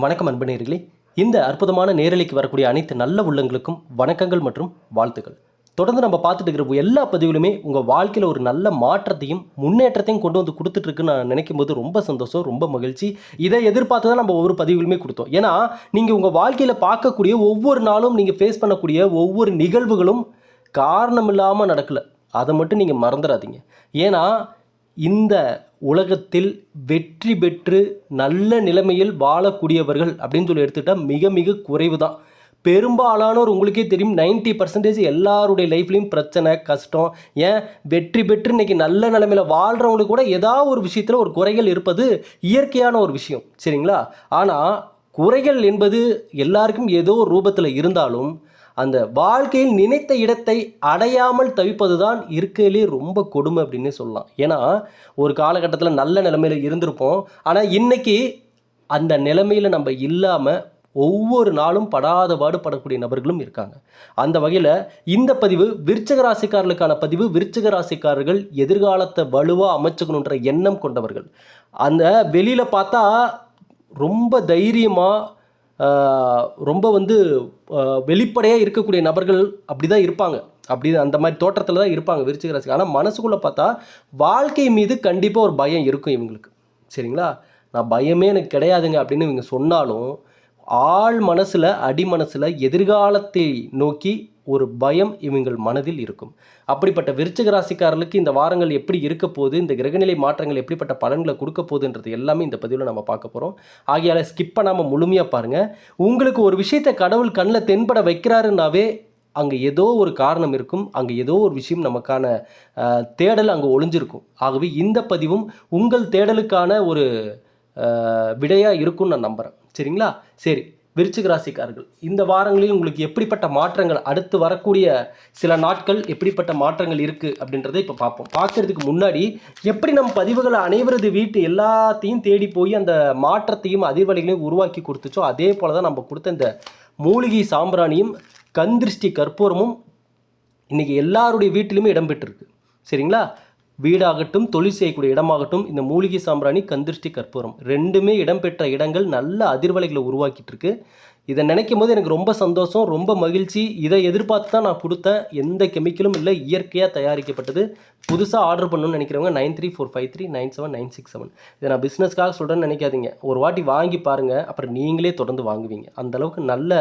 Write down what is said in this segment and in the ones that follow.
வணக்கம் அன்பனேர்களே இந்த அற்புதமான நேரலைக்கு வரக்கூடிய அனைத்து நல்ல உள்ளங்களுக்கும் வணக்கங்கள் மற்றும் வாழ்த்துக்கள். தொடர்ந்து நம்ம பார்த்துட்டு இருக்கிற எல்லா பதிவுகளுமே உங்கள் வாழ்க்கையில் ஒரு நல்ல மாற்றத்தையும் முன்னேற்றத்தையும் கொண்டு வந்து கொடுத்துட்ருக்குன்னு நான் நினைக்கும் போது ரொம்ப சந்தோஷம் ரொம்ப மகிழ்ச்சி. இதை எதிர்பார்த்து தான் நம்ம ஒவ்வொரு பதிவுகளுமே கொடுத்தோம். ஏன்னா நீங்கள் உங்கள் வாழ்க்கையில் பார்க்கக்கூடிய ஒவ்வொரு நாளும் நீங்கள் ஃபேஸ் பண்ணக்கூடிய ஒவ்வொரு நிகழ்வுகளும் காரணம் இல்லாமல் நடக்கலை. அதை மட்டும் நீங்கள் மறந்துடாதீங்க ஏன்னா இந்த உலகத்தில் வெற்றி பெற்று நல்ல நிலைமையில் வாழக்கூடியவர்கள் அப்படின்னு சொல்லி எடுத்துக்கிட்டால் மிக மிக குறைவு தான் பெரும்பாலானோர் உங்களுக்கே தெரியும் 90% பர்சன்டேஜ் எல்லாருடைய லைஃப்லேயும் பிரச்சனை கஷ்டம். ஏன்? வெற்றி பெற்று இன்னைக்கு நல்ல நிலைமையில் வாழ்கிறவங்களுக்கு கூட ஏதாவது ஒரு விஷயத்தில் ஒரு குறைகள் இருப்பது இயற்கையான ஒரு விஷயம் சரிங்களா? ஆனால் குறைகள் என்பது எல்லாருக்கும் ஏதோ ரூபத்தில் இருந்தாலும் அந்த வாழ்க்கையில் நினைத்த இடத்தை அடையாமல் தவிப்பது தான் இருக்கையிலே ரொம்ப கொடுமை அப்படின்னு சொல்லலாம். ஏன்னா ஒரு காலகட்டத்தில் நல்ல நிலைமையில் இருந்திருப்போம். ஆனால் இன்னைக்கு அந்த நிலைமையில் நம்ம இல்லாமல் ஒவ்வொரு நாளும் படாத பாடுபடக்கூடிய நபர்களும் இருக்காங்க. அந்த வகையில் இந்த பதிவு விருச்சக ராசிக்காரர்களுக்கான பதிவு. விருச்சக ராசிக்காரர்கள் எதிர்காலத்தை வலுவாக அமைச்சுக்கணுன்ற எண்ணம் கொண்டவர்கள். அந்த வெளியில் பார்த்தா ரொம்ப தைரியமாக ரொம்ப வந்து வெளிப்படையாக இருக்கக்கூடிய நபர்கள் அப்படி தான் இருப்பாங்க. அப்படி அந்த மாதிரி தோற்றத்தில் தான் இருப்பாங்க விருச்சிக ராசிக்கு. ஆனால் மனசுக்குள்ளே பார்த்தா வாழ்க்கை மீது கண்டிப்பாக ஒரு பயம் இருக்கும் இவங்களுக்கு. சரிங்களா? நான் பயமே எனக்கு கிடையாதுங்க அப்படின்னு இவங்க சொன்னாலும் ஆள் மனசில் அடி மனசில் எதிர்காலத்தை நோக்கி ஒரு பயம் இவங்கள் மனதில் இருக்கும். அப்படிப்பட்ட விருச்சக ராசிக்காரர்களுக்கு இந்த வாரங்கள் எப்படி இருக்க போகுது இந்த கிரகநிலை மாற்றங்கள் எப்படிப்பட்ட பலன்களை கொடுக்க போகுதுன்றது எல்லாமே இந்த பதிவில் நம்ம பார்க்க போகிறோம் ஆகையால் ஸ்கிப் பண்ணாமல் முழுமையாக பாருங்கள் உங்களுக்கு ஒரு விஷயத்தை கடவுள் கண்ணில் தென்பட வைக்கிறாருனாவே அங்கே ஏதோ ஒரு காரணம் இருக்கும். அங்கே ஏதோ ஒரு விஷயம் நமக்கான தேடல் அங்கே ஒளிஞ்சிருக்கும். ஆகவே இந்த பதிவும் உங்கள் தேடலுக்கான ஒரு விடையாக இருக்கும்னு நான் நம்புகிறேன் சரிங்களா? சரி விருச்சிக ராசிக்காரர்கள் இந்த வாரங்களில் உங்களுக்கு எப்படிப்பட்ட மாற்றங்கள் அடுத்து வரக்கூடிய சில நாட்கள் எப்படிப்பட்ட மாற்றங்கள் இருக்குது அப்படின்றத இப்போ பார்ப்போம். பார்க்கறதுக்கு முன்னாடி எப்படி நம்ம பதிவுகளை அனைவரது வீட்டு எல்லாத்தையும் தேடி போய் அந்த மாற்றத்தையும் அதிர்வலைகளையும் உருவாக்கி கொடுத்துச்சோ அதே போல தான் நம்ம கொடுத்த இந்த மூலிகை சாம்பிராணியும் கந்திருஷ்டி கற்பூரமும் இன்றைக்கி எல்லாருடைய வீட்டிலுமே இடம்பெற்றிருக்கு. சரிங்களா? வீடாகட்டும் தொழில் செய்யக்கூடிய இடமாகட்டும் இந்த மூலிகை சாம்பிராணி கந்திருஷ்டி கற்பூரம். ரெண்டுமே இடம்பெற்ற இடங்கள் நல்ல அதிர்வலைகளை உருவாக்கிட்டு இருக்கு இதை நினைக்கும் போது எனக்கு ரொம்ப சந்தோஷம் ரொம்ப மகிழ்ச்சி. இதை எதிர்பார்த்து தான் நான் கொடுத்தேன் எந்த கெமிக்கலும் இல்லை இயற்கையாக தயாரிக்கப்பட்டது. புதுசாக ஆர்டர் பண்ணணும்னு நினைக்கிறவங்க nine three four five three nine seven nine six seven. இதை நான் பிஸ்னஸ்க்காக சொல்கிறேன்னு நினைக்காதீங்க. ஒரு வாட்டி வாங்கி பாருங்கள் அப்புறம் நீங்களே தொடர்ந்து வாங்குவீங்க. அந்தளவுக்கு நல்ல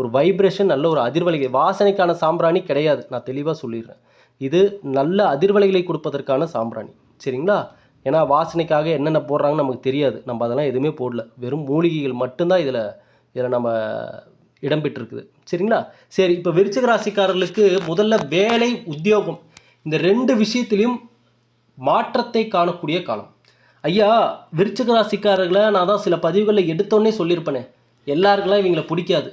ஒரு வைப்ரேஷன் நல்ல ஒரு அதிர்வலை வாசனைக்கான சாம்பிராணி கிடையாது. நான் தெளிவாக சொல்லிடுறேன். இது நல்ல அதிர்வலைகளை கொடுப்பதற்கான சாம்பிராணி. சரிங்களா? ஏன்னா வாசனைக்காக என்னென்ன போடுறாங்கன்னு நமக்கு தெரியாது. நம்ம அதெல்லாம் எதுவுமே போடல. வெறும் மூலிகைகள் மட்டும்தான் இதில் இதில் நம்ம இடம்பெற்றிருக்குது. சரிங்களா? சரி இப்போ விருச்சிக ராசிக்காரர்களுக்கு முதல்ல வேலை உத்தியோகம். இந்த ரெண்டு விஷயத்திலையும் மாற்றத்தை காணக்கூடிய காலம். ஐயா விருச்சிக ராசிக்காரர்களை நான் தான் சில பதிவுகளில் எடுத்தோன்னே சொல்லியிருப்பேனே. எல்லாருக்கெல்லாம் இவங்களை பிடிக்காது.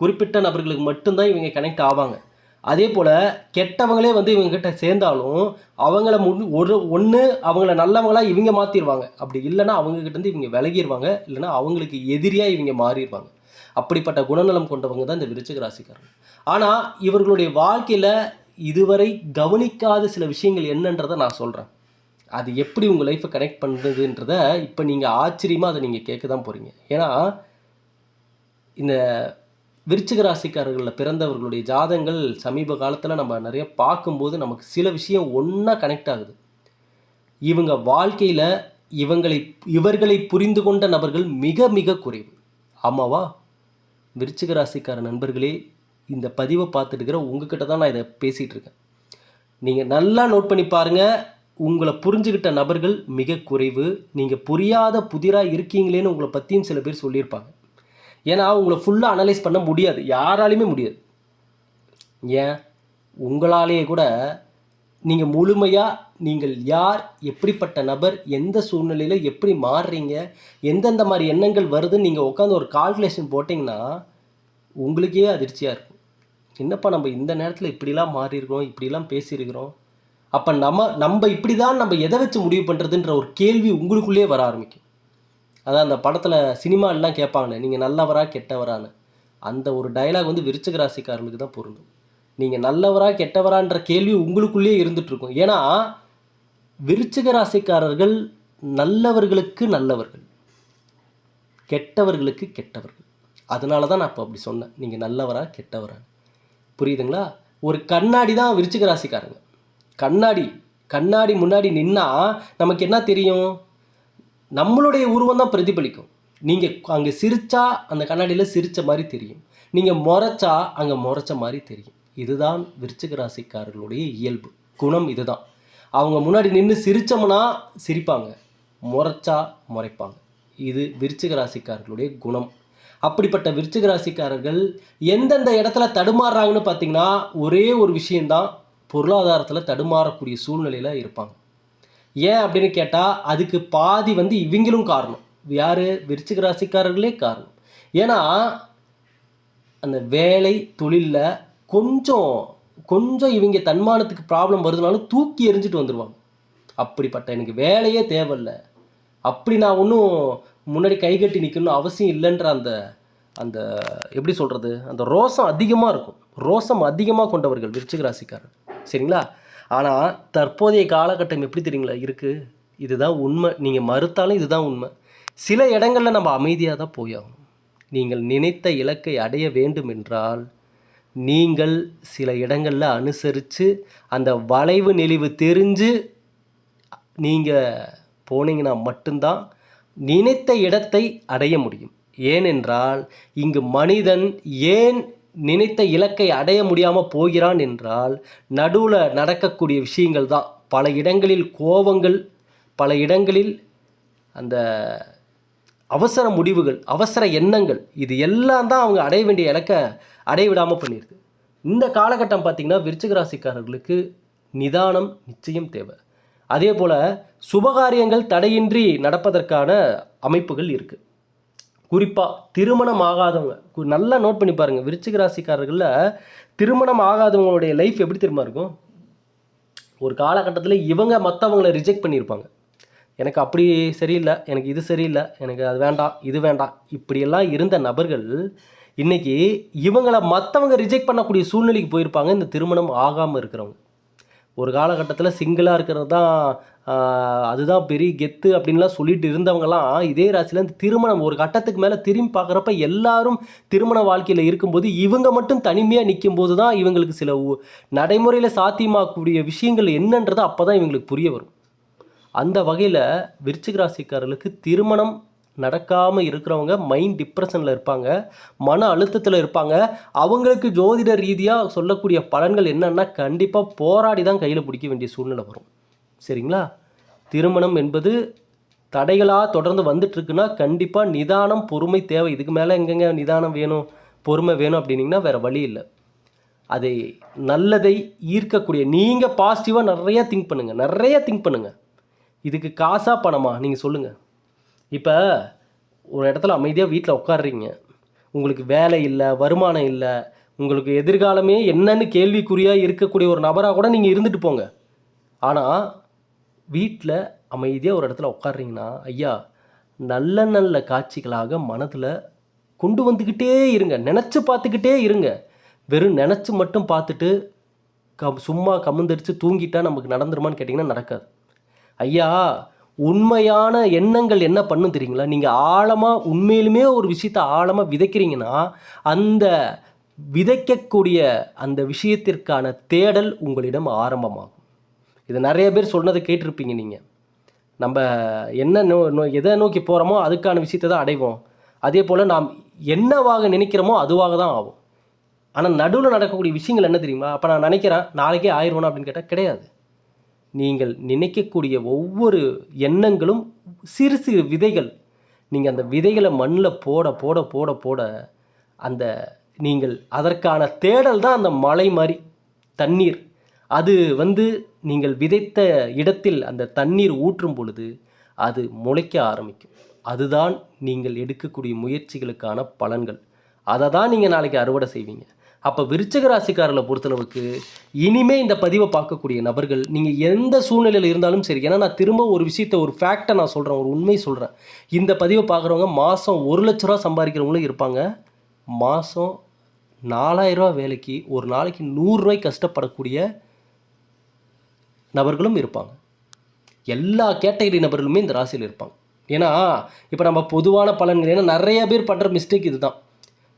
குறிப்பிட்ட நபர்களுக்கு மட்டும்தான் இவங்க கனெக்ட் ஆவாங்க. அதே போல் கெட்டவங்களே வந்து இவங்ககிட்ட சேர்ந்தாலும் அவங்கள முன் ஒரு ஒன்று அவங்கள நல்லவங்களாக இவங்க மாற்றிடுவாங்க அப்படி இல்லைன்னா அவங்ககிட்ட இருந்து இவங்க விலகிடுவாங்க இல்லைன்னா அவங்களுக்கு எதிரியாக இவங்க மாறிடுவாங்க அப்படிப்பட்ட குணநலம் கொண்டவங்க தான் இந்த விருச்சிக ராசிக்காரங்க ஆனால் இவர்களுடைய வாழ்க்கையில் இதுவரை கவனிக்காத சில விஷயங்கள் என்னன்றதை நான் சொல்கிறேன் அது எப்படி உங்கள் லைஃப்பை கனெக்ட் பண்ணுறதுன்றத இப்போ நீங்கள் ஆச்சரியமாக அதை நீங்கள் கேட்க தான் போகிறீங்க ஏன்னா இந்த விருச்சிக ராசிக்காரர்களில் பிறந்தவர்களுடைய ஜாதங்கள் சமீப காலத்தில் நம்ம நிறைய பார்க்கும்போது நமக்கு சில விஷயம் ஒன்றா கனெக்ட் ஆகுது. இவங்க வாழ்க்கையில் இவங்களை இவர்களை புரிந்து கொண்ட நபர்கள் மிக மிக குறைவு. ஆமாவா? விருச்சிக ராசிக்கார நண்பர்களே இந்த பதிவை பார்த்துட்டு இருக்கிற உங்ககிட்ட தான் நான் இதை பேசிகிட்டு இருக்கேன். நீங்கள் நல்லா நோட் பண்ணி பாருங்கள் உங்களை புரிஞ்சுக்கிட்ட நபர்கள் மிக குறைவு. நீங்கள் புரியாத புதிராக இருக்கீங்களேன்னு உங்களை பற்றியும் சில பேர் சொல்லியிருப்பாங்க. ஏன்னா உங்களை ஃபுல்லாக அனலைஸ் பண்ண முடியாது. யாராலையுமே முடியாது. ஏன்? உங்களாலேயே கூட நீங்கள் முழுமையாக நீங்கள் யார் எப்படிப்பட்ட நபர் எந்த சூழ்நிலையில் எப்படி மாறுறீங்க எந்தெந்த மாதிரி எண்ணங்கள் வருதுன்னு நீங்கள் உட்காந்து ஒரு கால்குலேஷன் போட்டிங்கன்னா உங்களுக்கே அதிர்ச்சியாக இருக்கும். என்னப்பா நம்ம இந்த நேரத்தில் இப்படிலாம் மாறியிருக்கிறோம் இப்படிலாம் பேசியிருக்கிறோம்? அப்போ நம்ம நம்ம இப்படி தான் நம்ம எதை வச்சு முடிவு பண்ணுறதுன்ற ஒரு கேள்வி உங்களுக்குள்ளேயே வர ஆரம்பிக்கும். அதான் அந்த படத்தில் சினிமாலெலாம் கேட்பாங்களே நீங்கள் நல்லவரா கெட்டவரான்னு. அந்த ஒரு டயலாக் வந்து விருச்சிக ராசிக்காரர்களுக்கு தான் பொருந்தும். நீங்கள் நல்லவரா கெட்டவரான்ற கேள்வி உங்களுக்குள்ளேயே இருந்துகிட்ருக்கும் ஏன்னா விருச்சிக ராசிக்காரர்கள் நல்லவர்களுக்கு நல்லவர்கள் கெட்டவர்களுக்கு கெட்டவர்கள். அதனால தான் நான் இப்போ அப்படி சொன்னேன். நீங்கள் நல்லவரா கெட்டவரா புரியுதுங்களா? ஒரு கண்ணாடி தான் விருச்சிக ராசிக்காரங்க. கண்ணாடி கண்ணாடி முன்னாடி நின்னா நமக்கு என்ன தெரியும்? நம்மளுடைய உருவம் தான் பிரதிபலிக்கும். நீங்கள் அங்கே சிரித்தா அந்த கண்ணாடியில் சிரிச்ச மாதிரி தெரியும். நீங்கள் முறைச்சா அங்கே முறைச்ச மாதிரி தெரியும். இதுதான் விருச்சிக ராசிக்காரர்களுடைய இயல்பு. குணம் இதுதான். அவங்க முன்னாடி நின்று சிரித்தோம்னா சிரிப்பாங்க. முறைச்சா முறைப்பாங்க இது விருச்சிக ராசிக்காரர்களுடைய குணம். அப்படிப்பட்ட விருச்சிக ராசிக்காரர்கள் எந்தெந்த இடத்துல தடுமாறுறாங்கன்னு பார்த்தீங்கன்னா ஒரே ஒரு விஷயந்தான் பொருளாதாரத்தில் தடுமாறக்கூடிய சூழ்நிலையில் இருப்பாங்க. ஏன் அப்படின்னு கேட்டால் அதுக்கு பாதி வந்து இவங்களும் காரணம். யார்? விருச்சிக ராசிக்காரர்களே காரணம். ஏன்னா அந்த வேலை தொழிலில் கொஞ்சம் கொஞ்சம் இவங்க தன்மானத்துக்கு ப்ராப்ளம் வருதுனாலும் தூக்கி எரிஞ்சிட்டு வந்துடுவாங்க அப்படிப்பட்ட எனக்கு வேலையே தேவையில்லை. அப்படி நான் ஒன்றும் முன்னாடி கை கட்டி நிற்கணும்னு அவசியம் இல்லைன்ற அந்த அந்த எப்படி சொல்கிறது அந்த ரோசம் அதிகமாக இருக்கும். ரோசம் அதிகமாக கொண்டவர்கள் விருச்சிக ராசிக்காரர் சரிங்களா? ஆனால் தற்போதைய காலகட்டம் எப்படி தெரியுங்களா? இருக்குது இதுதான் உண்மை. நீங்கள் மறுத்தாலும் இதுதான் உண்மை. சில இடங்களில் நம்ம அமைதியாக தான் போயாகணும். நீங்கள் நினைத்த இலக்கை அடைய வேண்டும் என்றால் நீங்கள் சில இடங்களில் அனுசரித்து அந்த வளைவு நெளிவு தெரிஞ்சு நீங்கள் போனீங்கன்னா மட்டும்தான் நினைத்த இடத்தை அடைய முடியும். ஏனென்றால் இங்கு மனிதன் ஏன் நினைத்த இலக்கை அடைய முடியாமல் போகிறான் என்றால் நடுவில் நடக்கக்கூடிய விஷயங்கள் தான். பல இடங்களில் கோபங்கள் பல இடங்களில் அந்த அவசர முடிவுகள் அவசர எண்ணங்கள் இது எல்லாம் தான் அவங்க அடைய வேண்டிய இலக்கை அடைய விடாமல் பண்ணிடுது இந்த காலகட்டம் பார்த்திங்கன்னா விருச்சிக ராசிக்காரர்களுக்கு நிதானம் நிச்சயம் தேவை. அதே போல் சுபகாரியங்கள் தடையின்றி நடப்பதற்கான அமைப்புகள் இருக்குது குறிப்பாக திருமணம் ஆகாதவங்க கு- நல்லா நோட் பண்ணி பாருங்கள் விருச்சிக ராசிக்காரர்களில் திருமணம் ஆகாதவங்களுடைய லைஃப் எப்படி திரும்ப இருக்கும்? ஒரு காலகட்டத்தில் இவங்க மற்றவங்கள ரிஜெக்ட் பண்ணியிருப்பாங்க. எனக்கு அப்படி சரியில்லை எனக்கு இது சரியில்லை எனக்கு அது வேண்டாம் இது வேண்டாம். இப்படியெல்லாம் இருந்த நபர்கள் இன்னைக்கு இவங்களை மற்றவங்க ரிஜெக்ட் பண்ணக்கூடிய சூழ்நிலைக்கு போயிருப்பாங்க. இந்த திருமணம் ஆகாமல் இருக்கிறவங்க. ஒரு காலகட்டத்தில் சிங்கிளாக இருக்கிறது தான் அதுதான் பெரிய கெத்து அப்படின்லாம் சொல்லிட்டு இருந்தவங்கலாம் இதே ராசியில் இந்த திருமணம் ஒரு கட்டத்துக்கு மேலே திரும்பி பார்க்குறப்ப எல்லாரும் திருமண வாழ்க்கையில் இருக்கும்போது இவங்க மட்டும் தனிமையாக நிற்கும்போது தான் இவங்களுக்கு சில நடைமுறையில் சாத்தியமாக்கக்கூடிய விஷயங்கள் என்னன்றது அப்போ தான் இவங்களுக்கு புரிய வரும். அந்த வகையில் விருச்சிக ராசிக்காரர்களுக்கு திருமணம் நடக்காமல் இருக்கிறவங்க மைண்ட் டிப்ரெஷனில் இருப்பாங்க மன அழுத்தத்தில் இருப்பாங்க. அவங்களுக்கு ஜோதிட ரீதியாக சொல்லக்கூடிய பலன்கள் என்னென்னா கண்டிப்பாக போராடி தான் கையில் பிடிக்க வேண்டிய சூழ்நிலை வரும். சரிங்களா? திருமணம் என்பது தடைகளாக தொடர்ந்து வந்துட்டுருக்குன்னா கண்டிப்பாக நிதானம் பொறுமை தேவை. இதுக்கு மேலே எங்கெங்க நிதானம் வேணும் பொறுமை வேணும் அப்படின்னீங்கன்னா வேறு வழி இல்லை. அதை நல்லதை ஈர்க்கக்கூடிய நீங்கள் பாசிட்டிவாக நிறையா திங்க் பண்ணுங்கள் நிறைய திங்க் பண்ணுங்கள் இதுக்கு காசாக பணமா? நீங்கள் சொல்லுங்கள் இப்போ ஒரு இடத்துல அமைதியாக வீட்டில் உட்காடுறீங்க உங்களுக்கு வேலை இல்லை வருமானம் இல்லை உங்களுக்கு எதிர்காலமே என்னன்னு கேள்விக்குறியாக இருக்கக்கூடிய ஒரு நபராக கூட நீங்கள் இருந்துட்டு போங்க. ஆனால் வீட்டில் அமைதியாக ஒரு இடத்துல உட்காடுறீங்கன்னா ஐயா நல்ல நல்ல காட்சிகளாக மனதில் கொண்டு வந்துக்கிட்டே இருங்க. நினச்சி பார்த்துக்கிட்டே இருங்க. வெறும் நினச்சி மட்டும் பார்த்துட்டு க சும்மா கமுந்தடிச்சு தூங்கிட்டா நமக்கு நடந்துருமான்னு கேட்டிங்கன்னா நடக்காது. ஐயா உண்மையான எண்ணங்கள் என்ன பண்ணும் தெரியுங்களா? நீங்கள் ஆழமாக உண்மையிலுமே ஒரு விஷயத்தை ஆழமாக விதைக்கிறீங்கன்னா அந்த விதைக்கக்கூடிய அந்த விஷயத்திற்கான தேடல் உங்களிடம் ஆரம்பமாகும். இது நிறைய பேர் சொன்னதை கேட்டிருப்பீங்க நீங்கள் நம்ம என்ன நோ நோ- எதை நோக்கி போகிறோமோ அதுக்கான விஷயத்தை தான் அடைவோம். அதே போல் நாம் என்னவாக நினைக்கிறோமோ அதுவாக தான் ஆகும். ஆனால் நடுவில் நடக்கக்கூடிய விஷயங்கள் என்ன தெரியுமா அப்போ நான் நினைக்கிறேன் நாளைக்கே ஆயிடுவோம் அப்படின்னு கேட்டால் கிடையாது. நீங்கள் நினைக்கக்கூடிய ஒவ்வொரு எண்ணங்களும் சிறு சிறு விதைகள். நீங்கள் அந்த விதைகளை மண்ணில் போட போட போட போட அந்த நீங்கள் அதற்கான தேடல் தான் அந்த மலை மாதிரி தண்ணீர். அது வந்து நீங்கள் விதைத்த இடத்தில் அந்த தண்ணீர் ஊற்றும் பொழுது அது முளைக்க ஆரம்பிக்கும். அதுதான் நீங்கள் எடுக்கக்கூடிய முயற்சிகளுக்கான பலன்கள். அதை தான் நீங்கள் நாளைக்கு அறுவடை செய்வீங்க. அப்போ விருச்சக ராசிக்காரர்களை பொறுத்தளவுக்கு இனிமே இந்த பதிவை பார்க்கக்கூடிய நபர்கள் நீங்கள் எந்த சூழ்நிலையில் இருந்தாலும் சரி ஏன்னா நான் திரும்ப ஒரு விஷயத்தை ஒரு ஃபேக்டை நான் சொல்கிறேன் ஒரு உண்மை சொல்கிறேன் இந்த பதிவை பார்க்குறவங்க மாதம் ஒரு லட்ச ரூபா சம்பாதிக்கிறவங்களும் இருப்பாங்க. மாதம் நாலாயிரரூவா வேலைக்கு ஒரு நாளைக்கு நூறுரூவாய் கஷ்டப்படக்கூடிய நபர்களும் இருப்பாங்க. எல்லா கேட்டகரி நபர்களுமே இந்த ராசியில் இருப்பாங்க. ஏன்னா இப்போ நம்ம பொதுவான பலன்கள் ஏன்னா நிறைய பேர் பண்ணுற மிஸ்டேக் இதுதான்.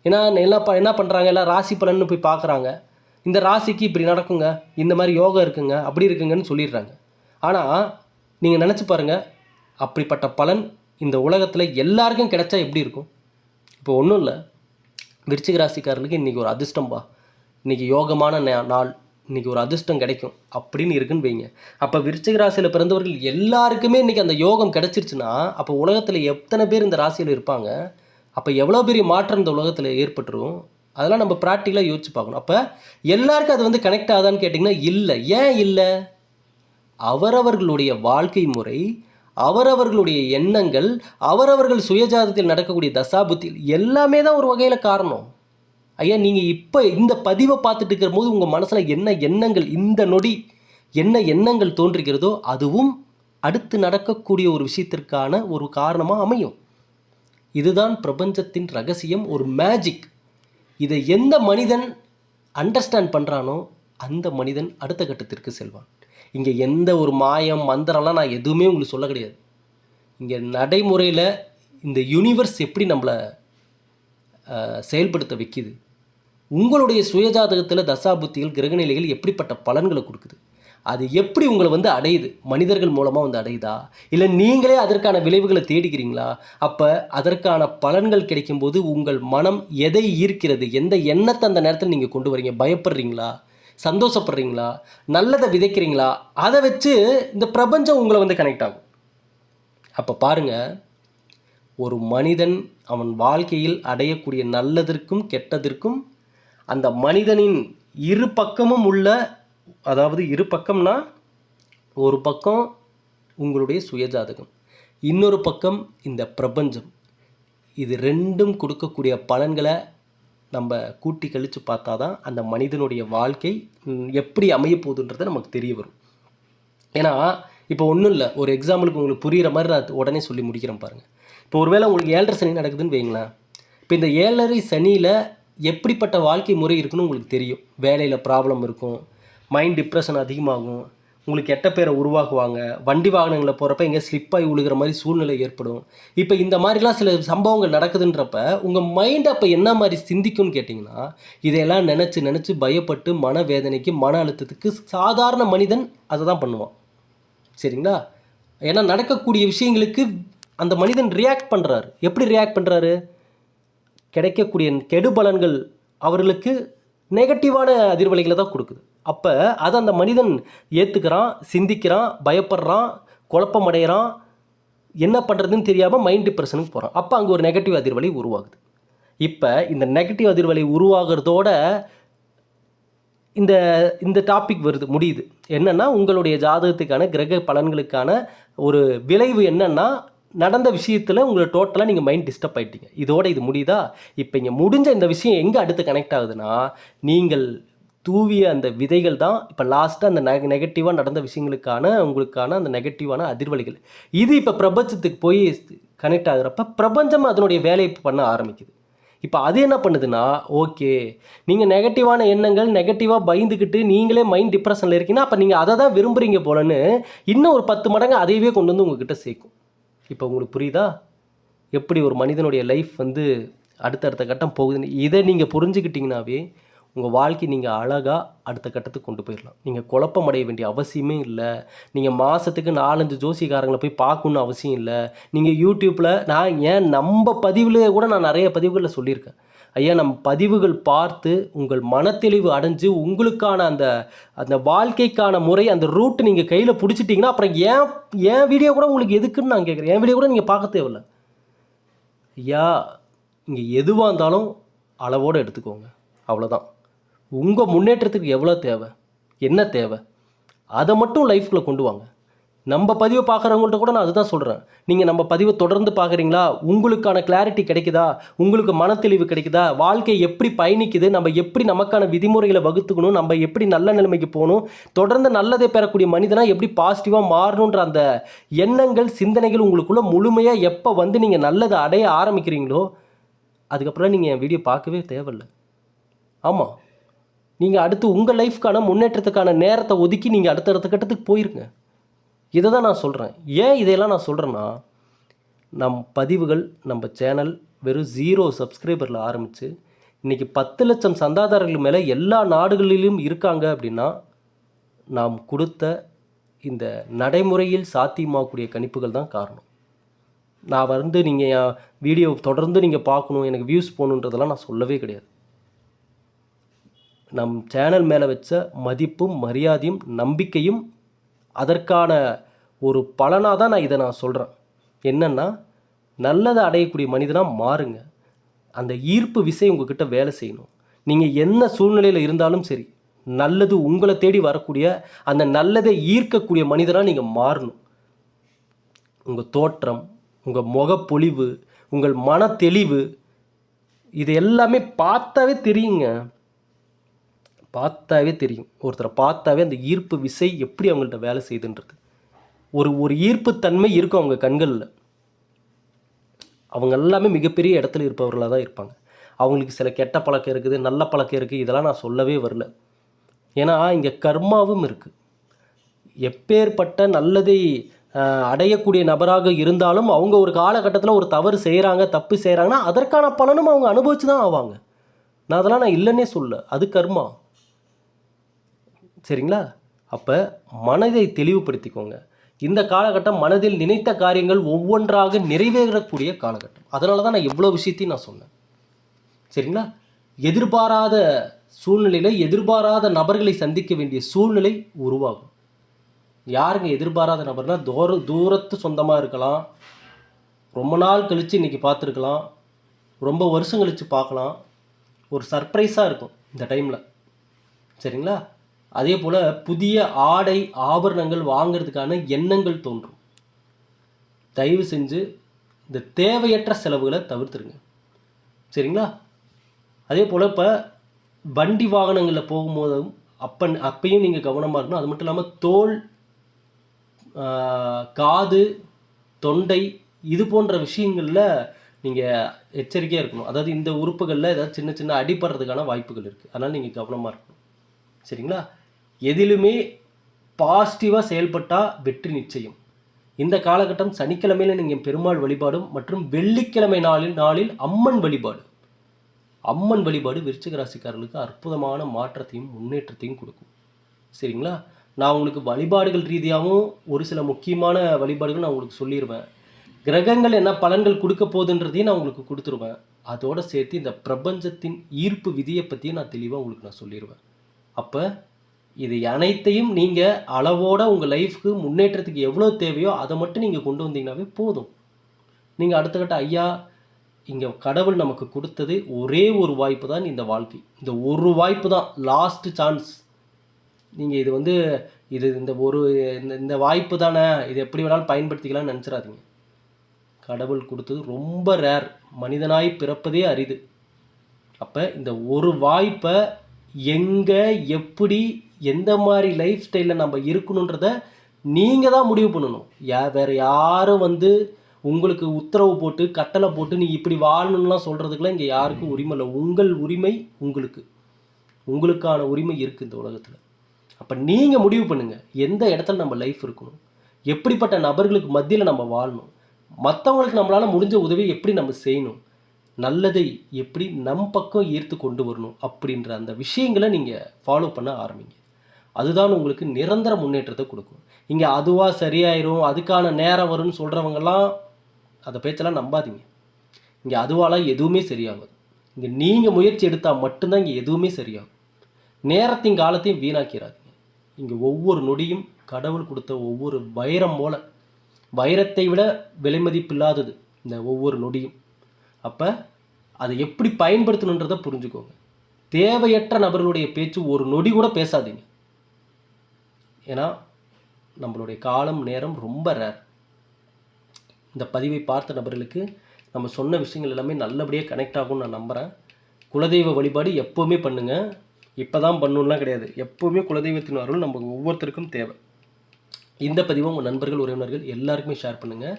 ஏன்னா என்ன ப என்ன பண்ணுறாங்க எல்லாம் ராசி பலன்னு போய் பார்க்குறாங்க இந்த ராசிக்கு இப்படி நடக்குங்க. இந்த மாதிரி யோகம் இருக்குங்க. அப்படி இருக்குங்கன்னு சொல்லிடுறாங்க. ஆனால் நீங்கள் நினச்சி பாருங்கள் அப்படிப்பட்ட பலன் இந்த உலகத்தில் எல்லாருக்கும் கிடைச்சா எப்படி இருக்கும்? இப்போ ஒன்றும் இல்லை. விருச்சிக ராசிக்காரர்களுக்கு இன்றைக்கி ஒரு அதிர்ஷ்டம்பா இன்றைக்கி யோகமான நா- நாள். இன்றைக்கி ஒரு அதிர்ஷ்டம் கிடைக்கும். அப்படின்னு இருக்குன்னு வைங்க. அப்போ விருச்சிக ராசியில் பிறந்தவர்கள் எல்லாருக்குமே இன்றைக்கி அந்த யோகம் கிடைச்சிருச்சுன்னா அப்போ உலகத்தில் எத்தனை பேர் இந்த ராசியில் இருப்பாங்க? அப்போ எவ்வளோ பெரிய மாற்றம் இந்த உலகத்தில் ஏற்பட்டுரும்? அதெல்லாம் நம்ம ப்ராக்டிக்கலாக யோசிச்சு பார்க்கணும். அப்போ எல்லாருக்கும் அது வந்து கனெக்ட் ஆகுதான்னு கேட்டிங்கன்னா இல்லை. ஏன் இல்லை? அவரவர்களுடைய வாழ்க்கை முறை அவரவர்களுடைய எண்ணங்கள் அவரவர்கள் சுயஜாதத்தில் நடக்கக்கூடிய தசாபுத்தியில் எல்லாமே தான் ஒரு வகையில் காரணம். ஐயா நீங்கள் இப்போ இந்த பதிவை பார்த்துட்டு இருக்கிற போது உங்கள் மனசில் என்ன எண்ணங்கள் இந்த நொடி என்ன எண்ணங்கள் தோன்றுகிறதோ அதுவும் அடுத்து நடக்கக்கூடிய ஒரு விஷயத்திற்கான ஒரு காரணமாக அமையும். இதுதான் பிரபஞ்சத்தின் ரகசியம் ஒரு மேஜிக் இதை எந்த மனிதன் அண்டர்ஸ்டாண்ட் பண்ணுறானோ அந்த மனிதன் அடுத்த கட்டத்திற்கு செல்வான். இங்கே எந்த ஒரு மாயம் மந்திரம்லாம் நான் எதுவுமே உங்களுக்கு சொல்ல கிடையாது. இங்கே நடைமுறையில் இந்த யூனிவர்ஸ் எப்படி நம்மளை செயல்படுத்த வைக்குது? உங்களுடைய சுயஜாதகத்தில் தசாபுத்திகள் கிரகநிலைகள் எப்படிப்பட்ட பலன்களை கொடுக்குது? அது எப்படி உங்களை வந்து அடையுது? மனிதர்கள் மூலமாக வந்து அடையுதா? இல்லை நீங்களே அதற்கான விளைவுகளை தேடிக்கிறீங்களா அப்போ அதற்கான பலன்கள் கிடைக்கும்போது உங்கள் மனம் எதை ஈர்க்கிறது? எந்த எண்ணத்தை அந்த நேரத்தில் நீங்கள் கொண்டு வரீங்க? பயப்படுறீங்களா? சந்தோஷப்படுறீங்களா? நல்லதை விதைக்கிறீங்களா? அதை வச்சு இந்த பிரபஞ்சம் உங்களை வந்து கனெக்ட் ஆகும். அப்போ பாருங்கள் ஒரு மனிதன் அவன் வாழ்க்கையில் அடையக்கூடிய நல்லதற்கும் கெட்டதற்கும் அந்த மனிதனின் இரு பக்கமும் உள்ள அதாவது இரு பக்கம்னா ஒரு பக்கம் உங்களுடைய சுயஜாதகம் இன்னொரு பக்கம் இந்த பிரபஞ்சம். இது ரெண்டும் கொடுக்கக்கூடிய பலன்களை நம்ம கூட்டி கழித்து பார்த்தா தான் அந்த மனிதனுடைய வாழ்க்கை எப்படி அமைய போகுதுன்றது நமக்கு தெரிய வரும். ஏன்னா இப்போ ஒன்றும் இல்லை ஒரு எக்ஸாம்பிளுக்கு உங்களுக்கு புரிகிற மாதிரி நான் உடனே சொல்லி முடிக்கிறேன் பாருங்கள் இப்போ ஒருவேளை உங்களுக்கு ஏழரை சனி நடக்குதுன்னு வைங்களேன் இப்போ இந்த ஏழரை சனியில் எப்படிப்பட்ட வாழ்க்கை முறை இருக்குன்னு உங்களுக்கு தெரியும். வேலையில் ப்ராப்ளம் இருக்கும் மைண்ட் டிப்ரெஷன் அதிகமாகும். உங்களுக்கு கெட்ட பேரை உருவாக்குவாங்க. வண்டி வாகனங்களில் போகிறப்ப எங்கே ஸ்லிப்பாகி விழுகிற மாதிரி சூழ்நிலை ஏற்படும். இப்போ இந்த மாதிரிலாம் சில சம்பவங்கள் நடக்குதுன்றப்ப உங்கள் மைண்ட் அப்போ என்ன மாதிரி சிந்திக்கும்னு கேட்டிங்கன்னா இதையெல்லாம் நினச்சி நினச்சி பயப்பட்டு மனவேதனைக்கு மன அழுத்தத்துக்கு சாதாரண மனிதன் அதை தான் பண்ணுவான். சரிங்களா? ஏன்னா நடக்கக்கூடிய விஷயங்களுக்கு அந்த மனிதன் ரியாக்ட் பண்ணுறாரு எப்படி ரியாக்ட் பண்ணுறாரு கிடைக்கக்கூடிய கெடுபலன்கள் அவர்களுக்கு நெகட்டிவான அதிர்வலைகளை தான் கொடுக்குது. அப்போ அதை அந்த மனிதன் ஏற்றுக்கிறான் சிந்திக்கிறான் பயப்படுறான் குழப்பமடைகிறான். என்ன பண்ணுறதுன்னு தெரியாமல் மைண்ட் டிப்ரெஷனுக்கு போகிறான் அப்போ அங்கே ஒரு நெகட்டிவ் அதிர்வலை உருவாகுது. இப்போ இந்த நெகட்டிவ் அதிர்வலை உருவாகிறதோட இந்த இந்த டாபிக் வருது முடியுது. என்னென்னா உங்களுடைய ஜாதகத்துக்கான கிரக பலன்களுக்கான ஒரு விளைவு என்னென்னா நடந்த விஷயத்தில் உங்களை டோட்டலாக நீங்கள் மைண்ட் டிஸ்டர்ப் ஆகிட்டீங்க இதோட இது முடியுதா? இப்போ இங்கே முடிஞ்ச இந்த விஷயம் எங்கே அடுத்து கனெக்ட் ஆகுதுன்னா நீங்கள் தூவிய அந்த விதைகள் தான் இப்போ லாஸ்ட்டாக அந்த நெக நெகட்டிவாக நடந்த விஷயங்களுக்கான உங்களுக்கான அந்த நெகட்டிவான அதிர்வலைகள். இது இப்போ பிரபஞ்சத்துக்கு போய் கனெக்ட் ஆகுறப்ப பிரபஞ்சம் அதனுடைய வேலையை பண்ண ஆரம்பிக்குது. இப்போ அது என்ன பண்ணுதுன்னா ஓகே நீங்கள் நெகட்டிவான எண்ணங்கள் நெகட்டிவாக பயந்துக்கிட்டு நீங்களே மைண்ட் டிப்ரெஷனில் இருக்கீங்கன்னா அப்போ நீங்கள் அதை தான் விரும்புகிறீங்க போலன்னு இன்னும் ஒரு பத்து மடங்கு அதையவே கொண்டு வந்து உங்ககிட்ட சேர்க்கும். இப்போ உங்களுக்கு புரியுதா? எப்படி ஒரு மனிதனுடைய லைஃப் வந்து அடுத்தடுத்த கட்டம் போகுதுன்னு இதை நீங்கள் புரிஞ்சுக்கிட்டிங்கனாவே உங்கள் வாழ்க்கை நீங்கள் அழகாக அடுத்த கட்டத்துக்கு கொண்டு போயிடலாம். நீங்கள் குழப்பம் அடைய வேண்டிய அவசியமே இல்லை. நீங்கள் மாதத்துக்கு நாலஞ்சு ஜோசிக்காரங்களை போய் பார்க்கணுன்னு அவசியம் இல்லை. நீங்கள் யூடியூப்பில் நான் ஏன் நம்ம பதிவில் கூட நான் நிறைய பதிவுகளில் சொல்லியிருக்கேன். ஐயா நம் பதிவுகள் பார்த்து உங்கள் மனத்தெளிவு அடைஞ்சு உங்களுக்கான அந்த அந்த வாழ்க்கைக்கான முறை அந்த ரூட் நீங்கள் கையில் பிடிச்சிட்டிங்கன்னா அப்புறம் ஏன் என் வீடியோ கூட உங்களுக்கு எதுக்குன்னு நான் கேட்குறேன். என் வீடியோ கூட நீங்கள் பார்க்க தேவையில்ல. ஐயா இங்கே எதுவாக இருந்தாலும் அளவோடு எடுத்துக்கோங்க. அவ்வளோதான் உங்கள் முன்னேற்றத்துக்கு எவ்வளோ தேவை? என்ன தேவை? அதை மட்டும் லைஃப்குள்ளே கொண்டு வாங்க. நம்ம பதிவை பார்க்குறவங்கள்ட்ட கூட நான் அதுதான் சொல்கிறேன் நீங்கள் நம்ம பதிவை தொடர்ந்து பார்க்குறீங்களா? உங்களுக்கான கிளாரிட்டி கிடைக்குதா? உங்களுக்கு மனத்தெளிவு கிடைக்குதா? வாழ்க்கை எப்படி பயணிக்குது? நம்ம எப்படி நமக்கான விதிமுறைகளை வகுத்துக்கணும்? நம்ம எப்படி நல்ல நிலைமைக்கு போகணும்? தொடர்ந்து நல்லதை பெறக்கூடிய மனிதனாக எப்படி பாசிட்டிவாக மாறணுன்ற அந்த எண்ணங்கள் சிந்தனைகள் உங்களுக்குள்ளே முழுமையாக எப்போ வந்து நீங்கள் நல்லதை அடைய ஆரம்பிக்கிறீங்களோ அதுக்கப்புறம் நீங்கள் என் வீடியோ பார்க்கவே தேவையில்ல. ஆமாம் நீங்கள் அடுத்து உங்கள் லைஃப்க்கான முன்னேற்றத்துக்கான நேரத்தை ஒதுக்கி நீங்கள் அடுத்தடுத்த கட்டத்துக்கு போயிருங்க. இதை தான் நான் சொல்கிறேன் ஏன் இதையெல்லாம் நான் சொல்கிறேன்னா நம் பதிவுகள் நம்ம சேனல் வெறும் ஜீரோ சப்ஸ்கிரைபரில் ஆரம்பித்து இன்றைக்கி பத்து லட்சம் சந்தாதாரர்கள் மேலே எல்லா நாடுகளிலும் இருக்காங்க அப்படின்னா நாம் கொடுத்த இந்த நடைமுறையில் சாத்தியமாகக்கூடிய கணிப்புகள் தான் காரணம். நான் வந்து நீங்கள் என் வீடியோ தொடர்ந்து நீங்கள் பார்க்கணும் எனக்கு வியூஸ் போகணுன்றதெல்லாம் நான் சொல்லவே கிடையாது. நம் சேனல் மேலே வச்ச மதிப்பும் மரியாதையும் நம்பிக்கையும் அதற்கான ஒரு பலனாக தான் நான் இதை நான் சொல்கிறேன் என்னென்னா நல்லதை அடையக்கூடிய மனிதனாக மாறுங்க. அந்த ஈர்ப்பு விசை உங்ககிட்ட வேலை செய்யணும். நீங்கள் என்ன சூழ்நிலையில் இருந்தாலும் சரி நல்லது உங்களை தேடி வரக்கூடிய அந்த நல்லதை ஈர்க்கக்கூடிய மனிதனாக நீங்கள் மாறணும். உங்கள் தோற்றம் உங்கள் முகப்பொழிவு உங்கள் மன தெளிவு இது எல்லாமே பார்த்தாவே தெரியுங்க. பார்த்தாவே தெரியும். ஒருத்தரை பார்த்தாவே அந்த ஈர்ப்பு விசை எப்படி அவங்கள்ட்ட வேலை செய்யுதுன்றது ஒரு ஒரு ஈர்ப்புத்தன்மை இருக்கும் அவங்க கண்களில். அவங்க எல்லாமே மிகப்பெரிய இடத்துல இருப்பவர்களாக தான் இருப்பாங்க. அவங்களுக்கு சில கெட்ட பழக்கம் இருக்குது நல்ல பழக்கம் இருக்குது இதெல்லாம் நான் சொல்லவே வரல. ஏன்னா இங்கே கர்மாவும் இருக்குது எப்பேற்பட்ட நல்லதை அடையக்கூடிய நபராக இருந்தாலும் அவங்க ஒரு காலகட்டத்தில் ஒரு தவறு செய்கிறாங்க தப்பு செய்கிறாங்கன்னா அதற்கான பலனும் அவங்க அனுபவிச்சு தான் ஆவாங்க. நான் அதெல்லாம் நான் இல்லைன்னே சொல்ல அது கர்மா. சரிங்களா? அப்போ மனதை தெளிவுபடுத்திக்கோங்க. இந்த காலகட்டம் மனதில் நினைத்த காரியங்கள் ஒவ்வொன்றாக நிறைவேறக்கூடிய காலகட்டம். அதனால தான் நான் இவ்வளோ விஷயத்தையும் நான் சொன்னேன். சரிங்களா? எதிர்பாராத சூழ்நிலையில் எதிர்பாராத நபர்களை சந்திக்க வேண்டிய சூழ்நிலை உருவாகும். யாருங்க எதிர்பாராத நபர்னால் தூர தூரத்து சொந்தமாக இருக்கலாம். ரொம்ப நாள் கழித்து இன்றைக்கி பார்த்துருக்கலாம். ரொம்ப வருஷம் கழித்து பார்க்கலாம். ஒரு சர்ப்ரைஸாக இருக்கும் இந்த டைமில் சரிங்களா? அதே போல் புதிய ஆடை ஆபரணங்கள் வாங்குறதுக்கான எண்ணங்கள் தோன்றும். தயவு செஞ்சு இந்த தேவையற்ற செலவுகளை தவிர்த்துருங்க. சரிங்களா? அதே போல் இப்போ வண்டி வாகனங்களில் போகும்போதும் அப்போ அப்பையும் நீங்கள் கவனமாக இருக்கணும். அது மட்டும் இல்லாமல் தோல் காது தொண்டை இது போன்ற விஷயங்களில் நீங்கள் எச்சரிக்கையாக இருக்கணும். அதாவது இந்த உறுப்புகளில் ஏதாவது சின்ன சின்ன அடிபடுறதுக்கான வாய்ப்புகள் இருக்குது அதனால் நீங்கள் கவனமாக இருக்கணும். சரிங்களா? எதிலுமே பாசிட்டிவாக செயல்பட்டால் வெற்றி நிச்சயம். இந்த காலகட்டம் சனிக்கிழமையில் நீங்கள் பெருமாள் வழிபாடும் மற்றும் வெள்ளிக்கிழமை நாளில் நாளில் அம்மன் வழிபாடு. அம்மன் வழிபாடு விருச்சிக ராசிக்காரர்களுக்கு அற்புதமான மாற்றத்தையும் முன்னேற்றத்தையும் கொடுக்கும். சரிங்களா? நான் உங்களுக்கு வழிபாடுகள் ரீதியாகவும் ஒரு சில முக்கியமான வழிபாடுகள் நான் உங்களுக்கு சொல்லிடுவேன் கிரகங்கள் என்ன பலன்கள் கொடுக்க போகுதுன்றதையும் நான் உங்களுக்கு கொடுத்துருவேன். அதோடு சேர்த்து இந்த பிரபஞ்சத்தின் ஈர்ப்பு விதியை பற்றியும் நான் தெளிவாக உங்களுக்கு நான் சொல்லிடுவேன் அப்போ இது அனைத்தையும் நீங்கள் அளவோட உங்கள் லைஃப்க்கு முன்னேற்றத்துக்கு எவ்வளோ தேவையோ அதை மட்டும் நீங்கள் கொண்டு வந்தீங்கன்னாவே போதும். நீங்கள் அடுத்த கட்ட ஐயா இங்கே கடவுள் நமக்கு கொடுத்தது ஒரே ஒரு வாய்ப்பு தான் இந்த வாழ்க்கை. இந்த ஒரு வாய்ப்பு தான் லாஸ்ட் சான்ஸ் நீங்கள் இது வந்து இது இந்த ஒரு இந்த இந்த வாய்ப்பு தானே இது எப்படி வேணாலும் பயன்படுத்திக்கலாம்னு நினச்சிடாதீங்க. கடவுள் கொடுத்தது ரொம்ப ரேர் மனிதனாய் பிறப்பதே அரிது. அப்போ இந்த ஒரு வாய்ப்பை எங்கே எப்படி எந்த மாதிரி லைஃப் ஸ்டைலில் நம்ம இருக்கணுன்றத நீங்கள் தான் முடிவு பண்ணணும். யா வேறு யாரும் வந்து உங்களுக்கு உத்தரவு போட்டு கட்டளை போட்டு நீ இப்படி வாழணும்லாம் சொல்கிறதுக்குலாம் இங்கே யாருக்கும் உரிமை இல்லை. உங்கள் உரிமை உங்களுக்கு. உங்களுக்கான உரிமை இருக்குது இந்த உலகத்தில். அப்போ நீங்கள் முடிவு பண்ணுங்கள் எந்த இடத்துல நம்ம லைஃப் இருக்கணும்? எப்படிப்பட்ட நபர்களுக்கு மத்தியில் நம்ம வாழணும்? மற்றவங்களுக்கு நம்மளால் முடிஞ்ச உதவியை எப்படி நம்ம செய்யணும்? நல்லதை எப்படி நம் பக்கம் ஈர்த்து கொண்டு வரணும்? அப்படின்ற அந்த விஷயங்களை நீங்கள் ஃபாலோ பண்ண ஆரம்பிங்க. அதுதான் உங்களுக்கு நிரந்தர முன்னேற்றத்தை கொடுக்கும். இங்கே அதுவாக சரியாயிரும் அதுக்கான நேரம் வரும்னு சொல்கிறவங்கெல்லாம் அந்த பேச்செல்லாம் நம்பாதீங்க. இங்கே அதுவாலாம் எதுவுமே சரியாகாது. இங்கே நீங்கள் முயற்சி எடுத்தால் மட்டும்தான் இங்கே எதுவுமே சரியாகும். நேரத்தையும் காலத்தையும் வீணாக்கிறாதீங்க. இங்கே ஒவ்வொரு நொடியும் கடவுள் கொடுத்த ஒவ்வொரு வைரம் போல வைரத்தை விட விலை மதிப்பில்லாதது இந்த ஒவ்வொரு நொடியும். அப்போ அதை எப்படி பயன்படுத்தணுன்றதை புரிஞ்சுக்கோங்க. தேவையற்ற நபர்களுடைய பேச்சு ஒரு நொடி கூட பேசாதீங்க. ஏன்னா நம்மளுடைய காலம் நேரம் ரொம்ப ரேர் இந்த பதிவை பார்த்த நபர்களுக்கு நம்ம சொன்ன விஷயங்கள் எல்லாமே நல்லபடியாக கனெக்ட் ஆகும்னு நான் நம்புகிறேன் குலதெய்வ வழிபாடு எப்போவுமே பண்ணுங்கள் இப்போ தான் பண்ணணும்லாம் கிடையாது. எப்போவுமே குலதெய்வத்தின் அருள் நம்ம ஒவ்வொருத்தருக்கும் தேவை. இந்த பதிவை உங்கள் நண்பர்கள் உறவினர்கள் எல்லாருக்குமே ஷேர் பண்ணுங்கள்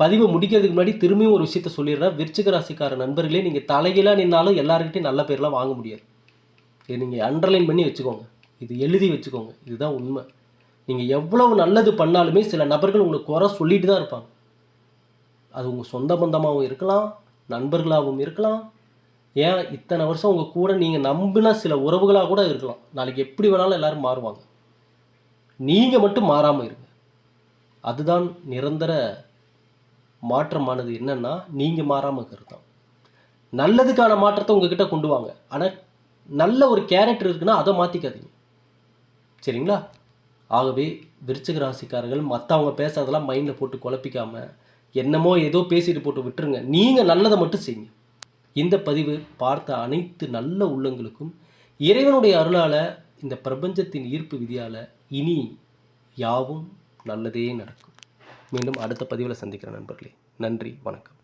பதிவை முடிக்கிறதுக்கு முன்னாடி திரும்பியும் ஒரு விஷயத்த சொல்லிடுறேன். விருச்சிக ராசிக்கார நண்பர்களே நீங்கள் தலைகீழாக நின்னாலும் எல்லாருக்கிட்டையும் நல்ல பேர்லாம் வாங்க முடியாது. இதை நீங்கள் அண்டர்லைன் பண்ணி வச்சுக்கோங்க. இது எழுதி வச்சுக்கோங்க. இதுதான் உண்மை. நீங்கள் எவ்வளவு நல்லது பண்ணாலுமே சில நபர்கள் உங்களுக்கு குறை சொல்லிட்டு தான் இருப்பாங்க. அது உங்கள் சொந்த பந்தமாகவும் இருக்கலாம் நண்பர்களாகவும் இருக்கலாம். ஏன்? இத்தனை வருஷம் உங்கள் கூட நீங்கள் நம்பின சில உறவுகளாக கூட இருக்கலாம். நாளைக்கு எப்படி வேணாலும் எல்லோரும் மாறுவாங்க. நீங்கள் மட்டும் மாறாமல் இருங்க. அதுதான் நிரந்தர மாற்றமானது என்னென்னா நீங்கள் மாறாமல் இருக்கிறது தான். நல்லதுக்கான மாற்றத்தை உங்ககிட்ட கொண்டு வாங்க. ஆனால் நல்ல ஒரு கேரக்டர் இருக்குன்னா அதை மாற்றிக்காதீங்க சரிங்களா? ஆகவே விருச்சிக ராசிக்காரர்கள் மற்றவங்க பேசுறதெல்லாம் மைண்டில் போட்டு குழப்பிக்காம என்னமோ ஏதோ பேசிட்டு போட்டு விட்டுருங்க. நீங்கள் நல்லதை மட்டும் செய்யுங்க. இந்த பதிவு பார்த்த அனைத்து நல்ல உள்ளங்களுக்கும் இறைவனுடைய அருளால் இந்த பிரபஞ்சத்தின் ஈர்ப்பு விதியால் இனி யாவும் நல்லதே நடக்கும். மீண்டும் அடுத்த பதிவில் சந்திக்கிறேன் நண்பர்களே நன்றி வணக்கம்.